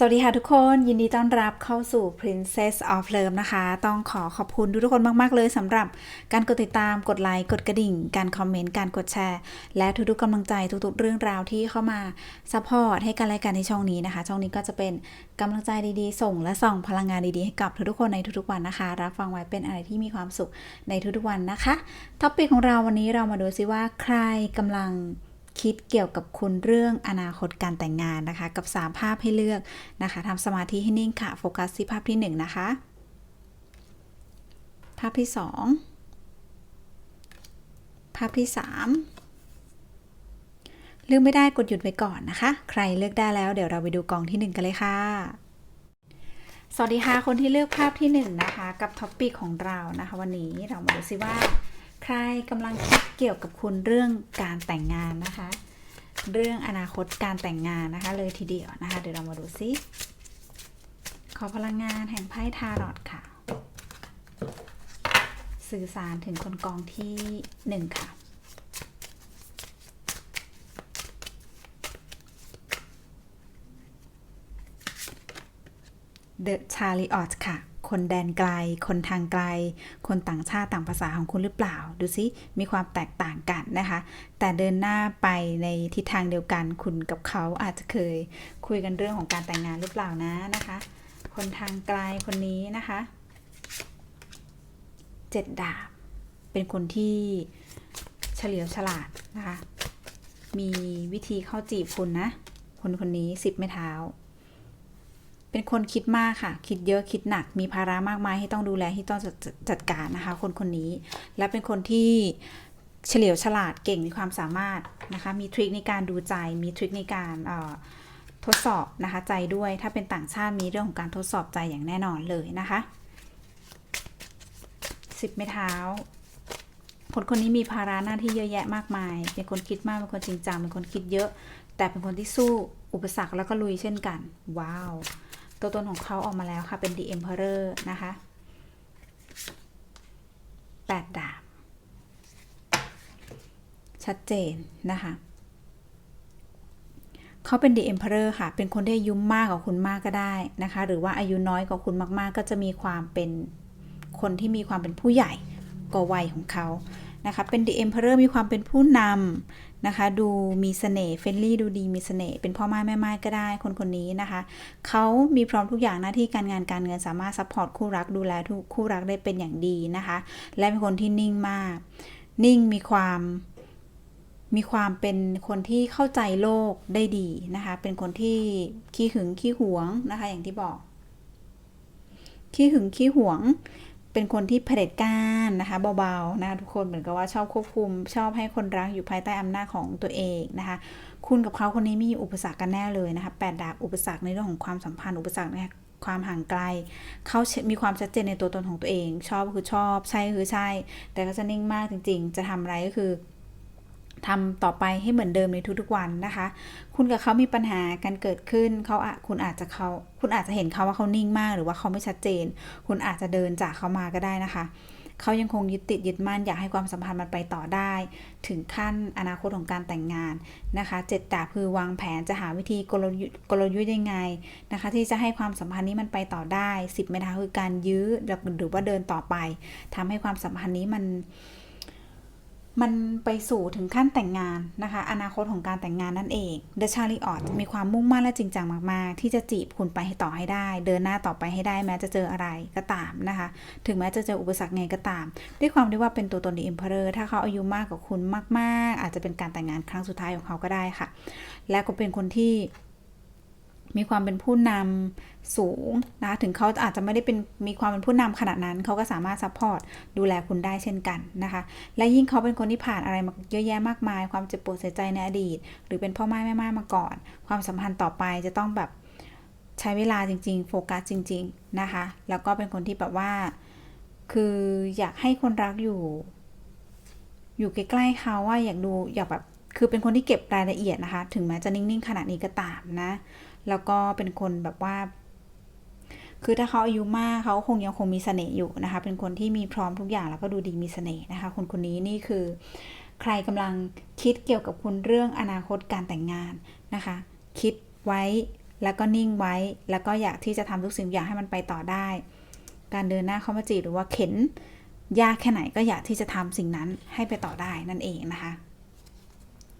สวัสดีค่ะทุกคนยินดีต้อนรับเข้าสู่ Princess of Love นะคะ ต้องขอขอบคุณทุกคนมาก ๆ เลยสำหรับการกดติดตามกดไลค์กดกระดิ่ง การคอมเมนต์ การกดแชร์ และทุกๆกำลังใจทุก ๆ เรื่องราวที่เข้ามาซัพพอร์ตให้กันและกันในช่องนี้นะคะ ช่องนี้ก็จะเป็นกำลังใจดีๆ ส่งและส่องพลังงานดีๆให้กับทุกๆคนในทุกๆวันนะคะ รับฟังไว้เป็นอะไรที่มีความสุขในทุกๆวันนะคะท็อปิกของเราวันนี้เรามาดูซิว่าใครกำลัง คิดเกี่ยวกับคุณเรื่องอนาคตการแต่งงานนะคะ กับ 3 ภาพให้เลือกนะคะทำสมาธิให้นิ่งค่ะ โฟกัสที่ภาพที่ 1 นะคะ ภาพที่ 2 ภาพที่ 3 เลือกไม่ได้กดหยุดไว้ก่อนนะคะ ใครเลือกได้แล้วเดี๋ยวเราไปดูกองที่ 1 กันเลยค่ะสวัสดีค่ะ คนที่เลือกภาพที่1นะคะ กับท็อปปิกของเรานะคะ วันนี้เรามาดูซิว่า ใครกำลังคิดเกี่ยวกับคุณเรื่องการแต่งงานนะคะ เรื่องอนาคตการแต่งงานนะคะ เลยทีเดียวนะคะ เดี๋ยวเรามาดูซิขอพลังงานแห่งไพ่ทารอตค่ะ สื่อสารถึงคนกองที่หนึ่งค่ะ The Chariot ค่ะ คนแดนไกล คนทางไกล คนต่างชาติต่างภาษาของคุณหรือเปล่า ดูซิมีความแตกต่างกันนะคะ แต่เดินหน้าไปในทิศทางเดียวกัน คุณกับเขาอาจจะเคยคุยกันเรื่องของการแต่งงานหรือเปล่านะนะคะ คนทางไกลคนนี้นะคะเจ็ดดาบ เป็นคนที่เฉลียวฉลาดนะคะ มีวิธีเข้าจีบคุณนะ คนคนนี้สิบไม้เท้า เป็นคนคิดมากค่ะ คิดเยอะคิดหนัก มีภาระมากมายให้ต้องดูแลที่ต้องจัดจัดการนะคะ คนคนนี้ และเป็นคนที่เฉลียวฉลาดเก่งมีความสามารถนะคะ มีทริคในการดูใจ มีทริคในการออทดสอบนะคะใจด้วย ถ้าเป็นต่างชาติมีเรื่องของการทดสอบใจอย่างแน่นอนเลยนะคะสิบไม้เท้า คนคนนี้มีภาระหน้าที่เยอะแยะมากมาย เป็นคนคิดมาก เป็นคนจริงจัง เป็นคนคิดเยอะ แต่เป็นคนที่สู้อุปสรรคแล้วก็ลุยเช่นกัน ว้าว ตัวตนของเขาออกมาแล้วค่ะเป็น The Emperor นะคะแปดดาบ ชัดเจนนะคะเขาเป็น The Emperor ค่ะ เป็นคนที่อายุมากกว่าคุณมากก็ได้นะคะ หรือว่าอายุน้อยกว่าคุณมากๆ ก็จะมีความเป็นคนที่มีความเป็นผู้ใหญ่กว่าวัยของเขา นะคะเป็น The Emperor มีความเป็นผู้นำนะคะ ดูมีเสน่ห์เฟรนลี่ดูดีมีเสน่ห์เป็นพ่อไม้แม่ไม้ก็ได้คนคนนี้นะคะเขามีพร้อมทุกอย่างหน้าที่การงานการเงินสามารถซัพพอร์ตคู่รักดูแลทุกคู่รักได้เป็นอย่างดีนะคะ และเป็นคนที่นิ่งมาก นิ่งมีความมีความเป็นคนที่เข้าใจโลกได้ดีนะคะ เป็นคนที่ขี้หึงขี้หวงนะคะ อย่างที่บอก ขี้หึงขี้หวง เป็นคนที่เผด็จการนะคะเบาๆนะทุกคนเหมือนกับว่าชอบควบคุม ชอบให้คนรักอยู่ภายใต้อำนาจของตัวเองนะคะ คุณกับเขาคนนี้มีอุปสรรคกันแน่เลยนะคะแปดดาบอุปสรรคในเรื่องของความสัมพันธ์อุปสรรคในความห่างไกล เขามีความชัดเจนในตัวตนของตัวเอง ชอบคือชอบ ใช่คือใช่ แต่ก็จะนิ่งมากจริง ๆ จะทำอะไรก็คือ ทำต่อไปให้เหมือนเดิมในทุกๆวันนะคะ คุณกับเขามีปัญหากันเกิดขึ้นเขาอะคุณอาจจะเขาคุณอาจจะเห็นเขาว่าเขานิ่งมาก หรือว่าเขาไม่ชัดเจน คุณอาจจะเดินจากเขามาก็ได้นะคะเขายังคงยึดติดยึดมั่นอยากให้ความสัมพันธ์มันไปต่อได้ ถึงขั้นอนาคตของการแต่งงานนะคะเจ็ดดาบคือวางแผนจะหาวิธีกลยุทธ์กลยุทธ์ยังไงนะคะ ที่จะให้ความสัมพันธ์นี้มันไปต่อได้สิบเมตาคือการยื้อหรือว่าเดินต่อไปทำให้ความสัมพันธ์นี้มัน มันไปสู่ถึงขั้นแต่งงานนะคะ อนาคตของการแต่งงานนั่นเอง The Chariot มีความมุ่งมั่นและจริงจังมาก ๆ ที่จะจีบคุณไปให้ต่อให้ได้ เดินหน้าต่อไปให้ได้แม้จะเจออะไรก็ตามนะคะ ถึงแม้จะเจออุปสรรคไงก็ตาม ด้วยความที่ว่าเป็นตัวตน The Emperor ถ้าเขาอายุมากกว่าคุณมาก ๆ อาจจะเป็นการแต่งงานครั้งสุดท้ายของเขาก็ได้ค่ะ และก็เป็นคนที่ มีความเป็นผู้นำสูงนะถึงเขาอาจจะไม่ได้เป็นมีความเป็นผู้นำขนาดนั้น เขาก็สามารถซัพพอร์ตดูแลคุณได้เช่นกันนะคะ และยิ่งเขาเป็นคนที่ผ่านอะไรมาเยอะแยะมากมาย ความเจ็บปวดเสียใจในอดีต หรือเป็นพ่อไม้แม่ไม้มาก่อน ความสัมพันธ์ต่อไปจะต้องแบบใช้เวลาจริง ๆ โฟกัสจริง ๆ นะคะ แล้วก็เป็นคนที่แบบว่า คืออยากให้คนรักอยู่ อยู่ใกล้ๆเขาว่าอยากดูอยากแบบคือเป็นคนที่เก็บรายละเอียดนะคะ ถึงแม้จะนิ่ง ๆ ขนาดนี้ก็ตามนะ แล้วก็เป็นคนแบบว่า คือถ้าเขาอายุมากเขาคงยังคงมีเสน่ห์อยู่นะคะ เป็นคนที่มีพร้อมทุกอย่างแล้วก็ดูดีมีเสน่ห์นะคะ คนคนนี้นี่คือ ใครกำลังคิดเกี่ยวกับคุณเรื่องอนาคตการแต่งงานนะคะ คิดไว้แล้วก็นิ่งไว้ แล้วก็อยากที่จะทำทุกสิ่งทุกอย่างให้มันไปต่อได้ การเดินหน้าเข้ามาจีบหรือว่าเข็นยากแค่ไหนก็อยากที่จะทำสิ่งนั้นให้ไปต่อได้นั่นเองนะคะ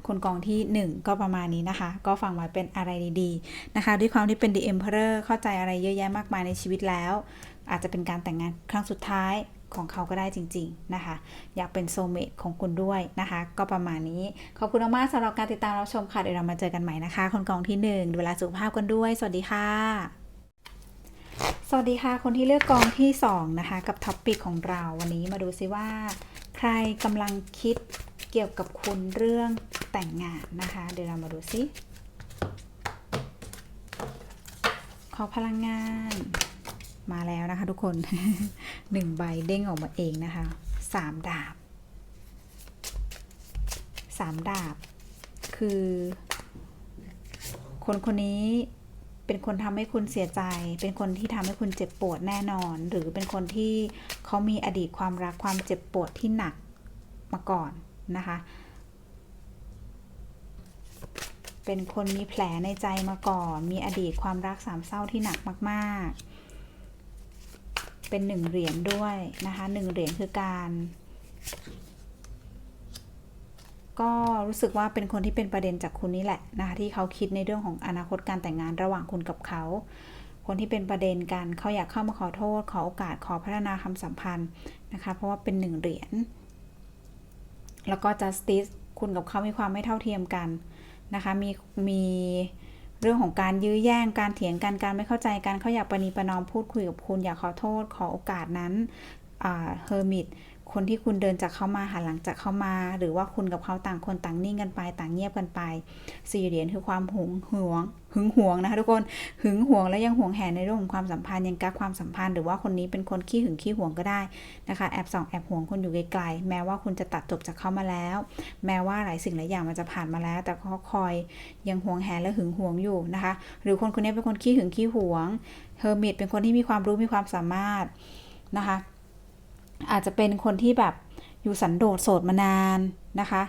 คนกองที่ 1 ก็ประมาณนี้นะคะ ก็ฟังไว้เป็นอะไรดีๆนะคะ ด้วยความที่เป็น The Emperor เข้าใจอะไรเยอะแยะมากมายในชีวิตแล้ว อาจจะเป็นการแต่งงานครั้งสุดท้ายของเขาก็ได้จริง ๆ นะคะ อยากเป็นโซเมตของคุณด้วยนะคะ ก็ประมาณนี้ ขอบคุณมากสำหรับการติดตามรับชมค่ะ เดี๋ยวเรามาเจอกันใหม่นะคะ คนกองที่ 1 ดูเวลสุขภาพกันด้วย สวัสดีค่ะ สวัสดีค่ะ คนที่เลือกกองที่ 2 นะคะ กับท็อปปิกของเราวันนี้มาดูซิว่า ใครกำลังคิดเกี่ยวกับคุณเรื่องแต่งงานนะคะ เดี๋ยวเรามาดูซิขอพลังงานมาแล้วนะคะทุกคนหนึ่งใบเด้งออกมาเองนะคะสามดาบสามดาบ คือ คนคนนี้ เป็นคนทำให้คุณเสียใจ เป็นคนที่ทำให้คุณเจ็บปวดแน่นอน หรือเป็นคนที่เขามีอดีตความรักความเจ็บปวดที่หนักมาก่อนนะคะ เป็นคนมีแผลในใจมาก่อน มีอดีตความรักสามเศร้าที่หนักมากๆ เป็นหนึ่งเหรียญด้วยนะคะหนึ่งเหรียญคือการ ก็รู้สึกว่าเป็นคนที่เป็นประเด็นจากคุณนี่แหละนะคะที่เขาคิดในเรื่องของอนาคตการแต่งงานระหว่างคุณกับเขา คนที่เป็นประเด็นกันเขาอยากเข้ามาขอโทษ ขอโอกาสขอพัฒนาคำสัมพันธ์นะคะ เพราะว่าเป็นหนึ่งเหรียญแล้วก็ justice คุณกับเขามีความไม่เท่าเทียมกันนะคะมีมีเรื่องของการยื้อแย่ง การเถียงกัน การไม่เข้าใจกันเขาอยากประนีประนอมพูดคุยกับคุณ อยากขอโทษ ขอโอกาสนั้นเฮอร์มิต คนที่คุณเดินจากเขามาหันหลังจากเขามา หรือว่าคุณกับเขาต่างคนต่างนิ่งกันไป ต่างเงียบกันไปสี่เหรียญคือความหึงหวง หึงหวงนะคะทุกคนหึงหวงและยังหวงแหนในเรื่องของความสัมพันธ์ยังกักความสัมพันธ์หรือว่าคนนี้เป็นคนขี้หึงขี้หวงก็ได้นะคะแอบส่องแอบหวงคนอยู่ไกลๆแม้ว่าคุณจะตัดจบจากเขามาแล้ว แม้ว่าหลายสิ่งหลายอย่างมันจะผ่านมาแล้ว แต่เขาคอยยังหวงแหนและหึงหวงอยู่นะคะ หรือคนคนนี้เป็นคนขี้หึงขี้หวงเฮอร์มิตเป็นคนที่มีความรู้มีความสามารถนะคะ อาจจะเป็นคนที่แบบอยู่สันโดษโสดมานานนะคะ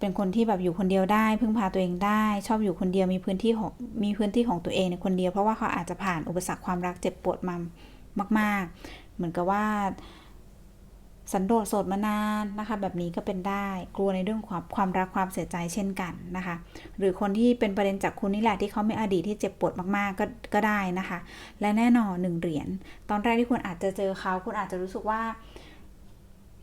เป็นคนที่แบบอยู่คนเดียวได้ พึ่งพาตัวเองได้ ชอบอยู่คนเดียวมีพื้นที่ของมีพื้นที่ของตัวเองในคนเดียว เพราะว่าเขาอาจจะผ่านอุปสรรคความรักเจ็บปวดมามาก ๆ เหมือนกับว่า สันโดษโสดมานานนะคะ แบบนี้ก็เป็นได้ กลัวในเรื่องความความรักความเสียใจเช่นกันนะคะ หรือคนที่เป็นประเด็นจากคุณนี่แหละที่เขาไม่อดีตที่เจ็บปวดมากๆก็ก็ได้นะคะ และแน่นอนหนึ่งเหรียญตอนแรกที่คุณอาจจะเจอเขาคุณอาจจะรู้สึกว่า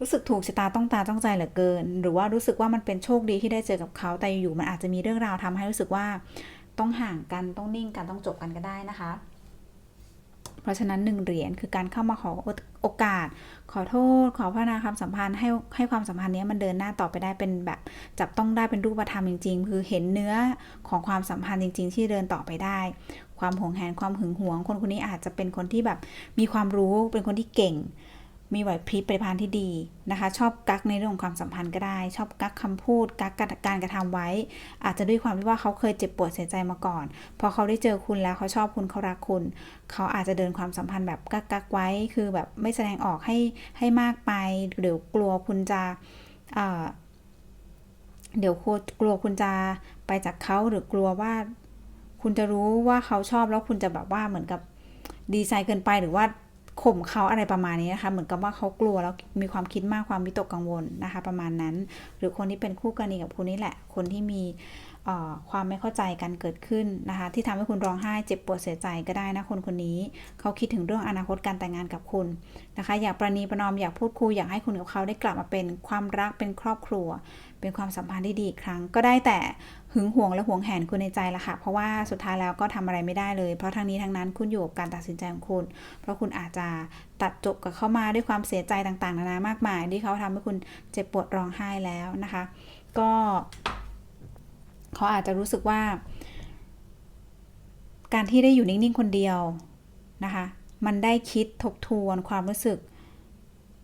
รู้สึกถูกชะตาต้องตาต้องใจเหลือเกิน หรือว่ารู้สึกว่ามันเป็นโชคดีที่ได้เจอกับเขาแต่อยู่มันอาจจะมีเรื่องราวทำให้รู้สึกว่าต้องห่างกันต้องนิ่งกันต้องจบกันก็ได้นะคะ เพราะฉะนั้นหนึ่งเหรียญคือการเข้ามาขอโอกาส ขอโทษ ขอพัฒนาความสัมพันธ์ให้ให้ความสัมพันธ์นี้มันเดินหน้าต่อไปได้เป็นแบบจับต้องได้เป็นรูปธรรมจริง ๆ คือเห็นเนื้อของความสัมพันธ์จริง ๆ ที่เดินต่อไปได้ ความหวงแหนความหึงหวง คนคนนี้อาจจะเป็นคนที่แบบมีความรู้เป็นคนที่เก่ง มีไหวพริบปฏิภาณที่ดีนะคะ ชอบกักในเรื่องของความสัมพันธ์ก็ได้ ชอบกักคำพูด กักการกระทำไว้ อาจจะด้วยความที่ว่าเขาเคยเจ็บปวดเสียใจมาก่อน พอเขาได้เจอคุณแล้วเขาชอบคุณเขารักคุณ เขาอาจจะเดินความสัมพันธ์แบบกักกักไว้ คือแบบไม่แสดงออกให้ให้มากไปเดี๋ยวกลัวคุณจะเเดี๋ยวกลัวคุณจะไปจากเขาหรือกลัวว่า คุณจะรู้ว่าเขาชอบแล้วคุณจะแบบว่าเหมือนกับดีไซน์เกินไปหรือว่า ข่มเขาอะไรประมาณนี้นะคะ เหมือนกับว่าเขากลัวแล้วมีความคิดมากความวิตกกังวลนะคะ ประมาณนั้น หรือคนที่เป็นคู่กรณีกับคุณนี่แหละ คนที่มีความไม่เข้าใจกันเกิดขึ้นนะคะ ที่ทำให้คุณร้องไห้เจ็บปวดเสียใจก็ได้นะคนคนนี้ เขาคิดถึงเรื่องอนาคตการแต่งงานกับคุณนะคะ อยากประนีประนอมอยากพูดคุยอยากให้คุณกับเขาได้กลับมาเป็นความรักเป็นครอบครัว เป็นความสัมพันธ์ที่ดีอีกครั้ง ก็ได้แต่หึงหวงและหวงแหนคุณในใจละค่ะ เพราะว่าสุดท้ายแล้วก็ทำอะไรไม่ได้เลย เพราะทั้งนี้ทั้งนั้นคุณอยู่กับการตัดสินใจของคุณ เพราะคุณอาจจะตัดจบกับเข้ามาด้วยความเสียใจต่างๆนานามากมาย ที่เขาทำให้คุณเจ็บปวดร้องไห้แล้วนะคะ ก็เขาอาจจะรู้สึกว่า การที่ได้อยู่นิ่งๆคนเดียวนะคะ มันได้คิดทบทวนความรู้สึก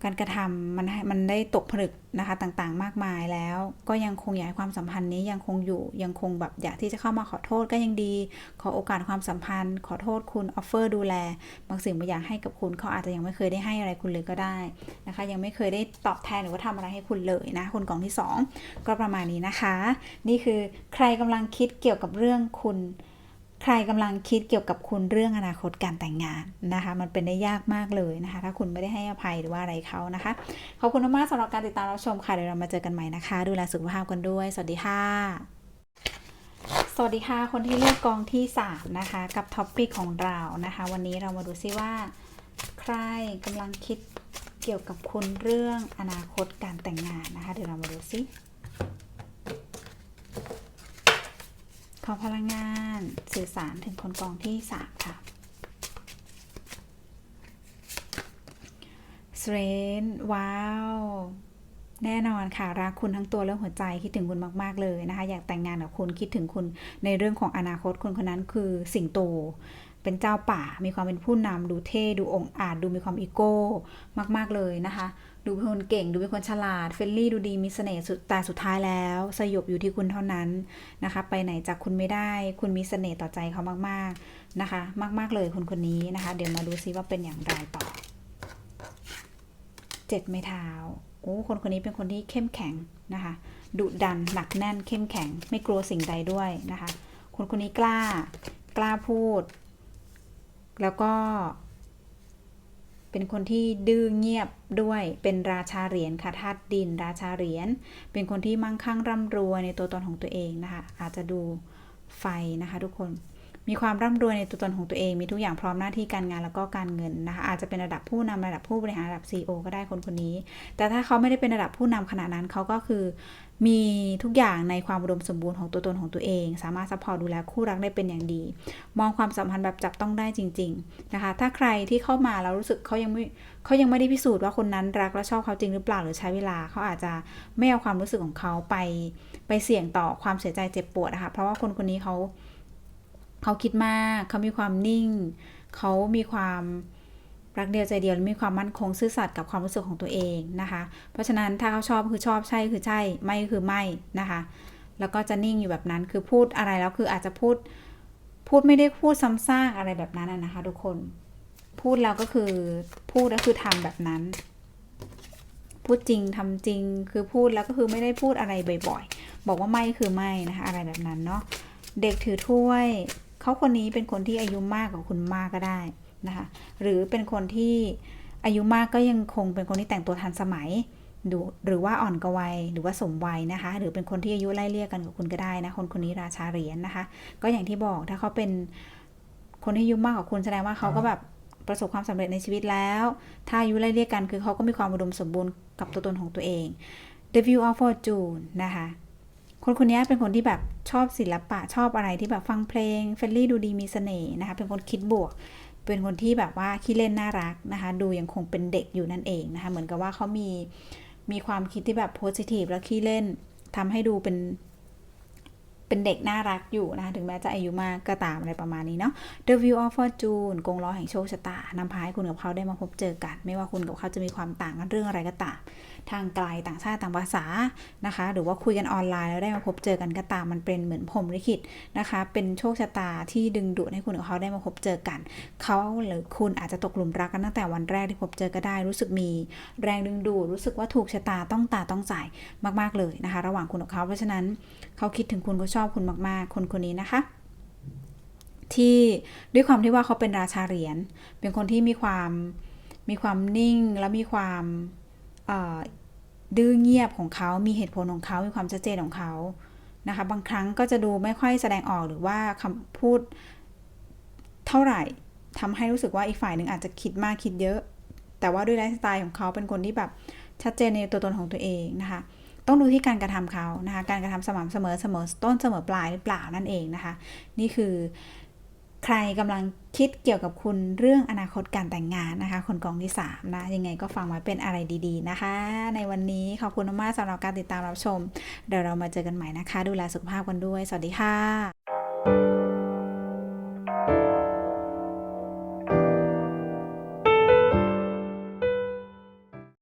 การกระทำมันมันได้ตกผลึกนะคะต่างๆ มากมายแล้ว ก็ยังคงอยากให้ความสัมพันธ์นี้ยังคงอยู่ยังคงแบบอยากที่จะเข้ามาขอโทษก็ยังดี ขอโอกาสความสัมพันธ์ ขอโทษคุณออฟเฟอร์ดูแล บางสิ่งบางอย่างให้กับคุณเขาอาจจะยังไม่เคยได้ให้อะไรคุณเลยก็ได้นะคะ ยังไม่เคยได้ตอบแทนหรือว่าทำอะไรให้คุณเลยนะคนกล่องที่ 2 ก็ประมาณนี้นะคะ นี่คือใครกำลังคิดเกี่ยวกับเรื่องคุณ ใครกำลังคิดเกี่ยวกับคุณเรื่องอนาคตการแต่งงานนะคะ มันเป็นได้ยากมากเลยนะคะ ถ้าคุณไม่ได้ให้อภัยหรือว่าอะไรเขานะคะ ขอบคุณมากสำหรับการติดตามรับชมค่ะเดี๋ยวเรามาเจอกันใหม่นะคะ ดูแลสุขภาพกันด้วย สวัสดีค่ะสวัสดีค่ะคนที่เลือกกองที่ 3 นะคะ กับท็อปปิกของเรานะคะ วันนี้เรามาดูซิว่า ใครกำลังคิดเกี่ยวกับคุณเรื่องอนาคตการแต่งงานนะคะ เดี๋ยวเรามาดูซิข อพลังงานสื่อสารถึงคนกองที่ 3 ค่ะสเรนว้าว แน่นอนค่ะ รักคุณทั้งตัวและหัวใจคิดถึงคุณมาก ๆ เลยนะคะ อยากแต่งงานกับคุณคิดถึงคุณในเรื่องของอนาคตคนคนนั้นคือสิงโต เป็นเจ้าป่า มีความเป็นผู้นำดูเท่ดูองอาจดูมีความอีโก้มาก ๆ เลยนะคะ ดูเป็นคนเก่ง ดูเป็นคนฉลาดเฟรนลี่ดูดีมีเสน่ห์สุดแต่สุดท้ายแล้ว สยบอยู่ที่คุณเท่านั้นนะคะ ไปไหนจากคุณไม่ได้ คุณมีเสน่ห์ต่อใจเขามากๆนะคะ มาก ๆเลยคนคนนี้นะคะ เดี๋ยวมาดูซิว่าเป็นอย่างไรต่อเจ็ดไม้เท้าโอ้คนคนนี้เป็นคนที่เข้มแข็งนะคะดุดันหนักแน่นเข้มแข็ง ไม่กลัวสิ่งใดด้วยนะคะ คนคนนี้กล้ากล้าพูด แล้วก็ เป็นคนที่ดื้อเงียบด้วยเป็นราชาเหรียญค่ะธาตุดิน ราชาเหรียญเป็นคนที่มั่งคั่งร่ำรวยในตัวตนของตัวเองนะคะ อาจจะดูไฟนะคะทุกคน มีความร่ำรวยในตัวตนของตัวเอง มีทุกอย่างพร้อมหน้าที่การงานแล้วก็การเงินนะคะอาจจะเป็นระดับผู้นำระดับผู้บริหารระดับ CEO ก็ได้คนคนนี้ แต่ถ้าเขาไม่ได้เป็นระดับผู้นำขนาดนั้นเขาก็คือ มีทุกอย่างในความอุดมสมบูรณ์ของตัวตนของตัวเอง สามารถซัพพอร์ตดูแลคู่รักได้เป็นอย่างดี มองความสัมพันธ์แบบจับต้องได้จริง ๆนะคะ ถ้าใครที่เข้ามาแล้วรู้สึกเขายังไม่เขายังไม่ได้พิสูจน์ว่าคนนั้นรักและชอบเขาจริงหรือเปล่าหรือใช้เวลาเขาอาจจะไม่เอาความรู้สึกของเขาไปไปเสี่ยงต่อความเสียใจเจ็บปวดนะคะเพราะว่าคนคนนี้เขา เขาคิดมาก เขามีความนิ่ง เขามีความรักเดียวใจเดียวมีความมั่นคงซื่อสัตย์กับความรู้สึกของตัวเองนะคะ เพราะฉะนั้นถ้าเขาชอบคือชอบใช่คือใช่ ไม่คือไม่นะคะ แล้วก็จะนิ่งอยู่แบบนั้นคือพูดอะไรแล้วคืออาจจะพูดพูดไม่ได้พูดซ้ำซากอะไรแบบนั้นนะคะ ทุกคนพูดแล้วก็คือพูดแล้วคือทำแบบนั้น พูดจริงทำจริงคือพูดแล้วก็คือไม่ได้พูดอะไรบ่อย ๆ บอกว่าไม่คือไม่นะคะ อะไรแบบนั้นเนาะเด็กถือถ้วย เขาคนนี้เป็นคนที่อายุมากกว่าคุณมากก็ได้นะคะ หรือเป็นคนที่อายุมากก็ยังคงเป็นคนที่แต่งตัวทันสมัยดูหรือว่าอ่อนกวัยหรือว่าสมวัยนะคะ หรือเป็นคนที่อายุไล่เลี่ยกันกับคุณก็ได้นะคนคนนี้ราชาเหรียญนะคะ ก็อย่างที่บอกถ้าเขาเป็นคนที่อายุมากกว่าคุณแสดงว่าเขาก็แบบประสบความสำเร็จในชีวิตแล้ว ถ้าอายุไล่เลี่ยกันคือเขาก็มีความอุดมสมบูรณ์กับตัวตนของตัวเอง The View of Fortune นะคะ คนคนนี้เป็นคนที่แบบชอบศิลปะชอบอะไรที่แบบฟังเพลงเฟรนลี่ดูดีมีเสน่ห์นะคะ เป็นคนคิดบวก เป็นคนที่แบบว่าขี้เล่นน่ารักนะคะ ดูยังคงเป็นเด็กอยู่นั่นเองนะคะ เหมือนกับว่าเขามีมีความคิดที่แบบโพสิทีฟและขี้เล่นทำให้ดูเป็น เป็นเด็กน่ารักอยู่นะคะถึงแม้จะอายุมากก็ตามอะไรประมาณนี้เนาะ The View of Fortune กงล้อแห่งโชคชะตานำพาให้คุณกับเขาได้มาพบเจอกัน ไม่ว่าคุณกับเขาจะมีความต่างกันเรื่องอะไรก็ตาม ทางไกลต่างชาติต่างภาษานะคะ หรือว่าคุยกันออนไลน์แล้วได้มาพบเจอกันก็ตามมันเป็นเหมือนพรมลิขิตนะคะ เป็นโชคชะตาที่ดึงดูดให้คุณกับเขาได้มาพบเจอกัน เขาหรือคุณอาจจะตกหลุมรักกันตั้งแต่วันแรกที่พบเจอก็ได้ รู้สึกมีแรงดึงดูดรู้สึกว่าถูกชะตาต้องตาต้องใจมาก ๆเลยนะคะ ระหว่างคุณกับเขาเพราะฉะนั้นเขาคิดถึงคุณเขาชอบคุณมากๆ คนคนนี้นะคะ ที่ด้วยความที่ว่าเขาเป็นราชาเหรียญเป็นคนที่มีความมีความนิ่งและมีความดื้อเงียบของเขามีเหตุผลของเขา มีความชัดเจนของเขานะคะ บางครั้งก็จะดูไม่ค่อยแสดงออกหรือว่าคำพูดเท่าไหร่ทำให้รู้สึกว่าอีกฝ่ายหนึ่งอาจจะคิดมากคิดเยอะ แต่ว่าด้วยไลฟ์สไตล์ของเขาเป็นคนที่แบบชัดเจนในตัวตนของตัวเองนะคะ ต้องดูที่การกระทำเขานะคะ การกระทำสม่ำเสมอเสมอต้นเสมอปลายหรือเปล่านั่นเองนะคะ นี่คือใครกำลังคิดเกี่ยวกับคุณเรื่องอนาคตการแต่งงานนะคะ คนกองที่3นะยังไงก็ฟังไว้เป็นอะไรดีๆนะคะ ในวันนี้ขอบคุณมากสำหรับการติดตามรับชม เดี๋ยวเรามาเจอกันใหม่นะคะ ดูแลสุขภาพกันด้วย สวัสดีค่ะ